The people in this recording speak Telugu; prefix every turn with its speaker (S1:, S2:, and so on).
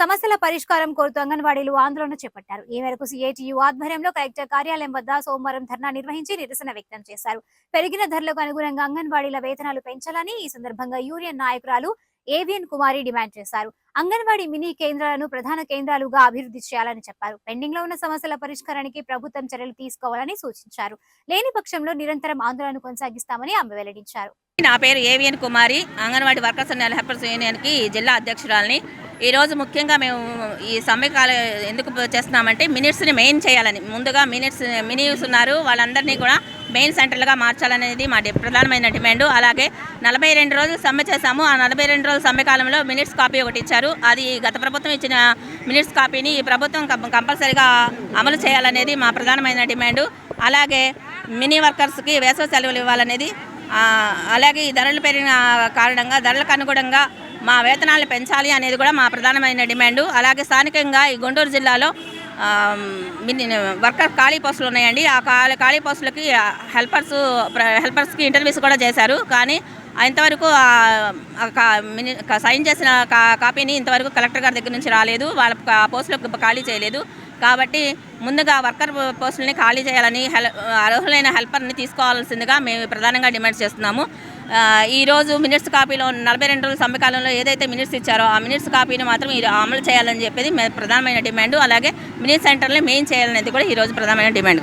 S1: సమస్యల పరిష్కారం కోరుతూ అంగన్వాడీలు ఆందోళన చేపట్టారు. ఈ మేరకు సిఐటియు ఆధ్వర్యంలో కలెక్టర్ కార్యాలయం వద్ద సోమవారం ధర్నా నిర్వహించి నిరసన వ్యక్తం చేశారు. పెరిగిన ధరలకు అనుగుణంగా అంగన్వాడీల వేతనాలు పెంచాలని ఈ సందర్భంగా యూనియన్ నాయకురాలు ఏవిఎన్ కుమారి డిమాండ్ చేశారు. అంగన్వాడీ మినీ కేంద్రాలను ప్రధాన కేంద్రాలుగా అభివృద్ధి చేయాలని చెప్పారు. పెండింగ్లో ఉన్న సమస్యల పరిష్కారానికి ప్రభుత్వం చర్యలు తీసుకోవాలని సూచించారు. లేని పక్షంలో నిరంతరం ఆందోళన కొనసాగిస్తామని ఆమె వెల్లడించారు.
S2: నా పేరు A V N Kumari. Anganwadi workers and helpers యూనియన్కి జిల్లా అధ్యక్షురాలని ఈరోజు ముఖ్యంగా మేము ఈ సమ్మెకాల ఎందుకు చేస్తున్నామంటే మినిట్స్ని మెయిన్ చేయాలని. ముందుగా మినిట్స్ మినిట్స్ ఉన్నారు. వాళ్ళందరినీ కూడా మెయిన్ సెంటర్లుగా మార్చాలనేది మా డి- ప్రధానమైన డిమాండ్. అలాగే నలభై రెండు రోజులు సమ్మె చేశాము. ఆ నలభై రెండు రోజుల సమ్మె కాలంలో మినిట్స్ కాపీ ఒకటి ఇచ్చారు. అది గత ప్రభుత్వం ఇచ్చిన మినిట్స్ కాపీని ఈ ప్రభుత్వం కం- కంపల్సరీగా అమలు చేయాలనేది మా ప్రధానమైన డిమాండ్. అలాగే మినీ వర్కర్స్కి వేసవి సెలవులు ఇవ్వాలనేది అలాగే ఈ ధరలు పెరిగిన కారణంగా ధరలకు అనుగుణంగా మా వేతనాలను పెంచాలి అనేది కూడా మా ప్రధానమైన డిమాండు. అలాగే స్థానికంగా ఈ గుంటూరు జిల్లాలో వర్కర్ ఖాళీ పోస్టులు ఉన్నాయండి. ఆ ఖాళీ ఖాళీ పోస్టులకి హెల్పర్స్ హెల్పర్స్కి ఇంటర్వ్యూస్ కూడా చేశారు. కానీ ఇంతవరకు మిని- సైన్ చేసిన కా- కాపీని ఇంతవరకు కలెక్టర్ గారి దగ్గర నుంచి రాలేదు. వాళ్ళ పోస్టులకు ఖాళీ చేయలేదు. కాబట్టి ముందుగా వర్కర్ పోస్టులని ఖాళీ చేయాలని హెల్ అర్హులైన హెల్పర్ని తీసుకోవాల్సిందిగా మేము ప్రధానంగా డిమాండ్ చేస్తున్నాము. ఈరోజు ఈ రోజు మినిట్స్ కాపీలో నలభై రెండు రోజుల సమ్మెకాలంలో ఏదైతే మినిట్స్ ఇచ్చారో ఆ మినిట్స్ కాపీని మాత్రం ఈ అమలు చేయాలని చెప్పేది ప్రధానమైన డిమాండ్. అలాగే మినిట్ సెంటర్ని మెయిన్ చేయాలనేది కూడా ఈరోజు ప్రధానమైన డిమాండ్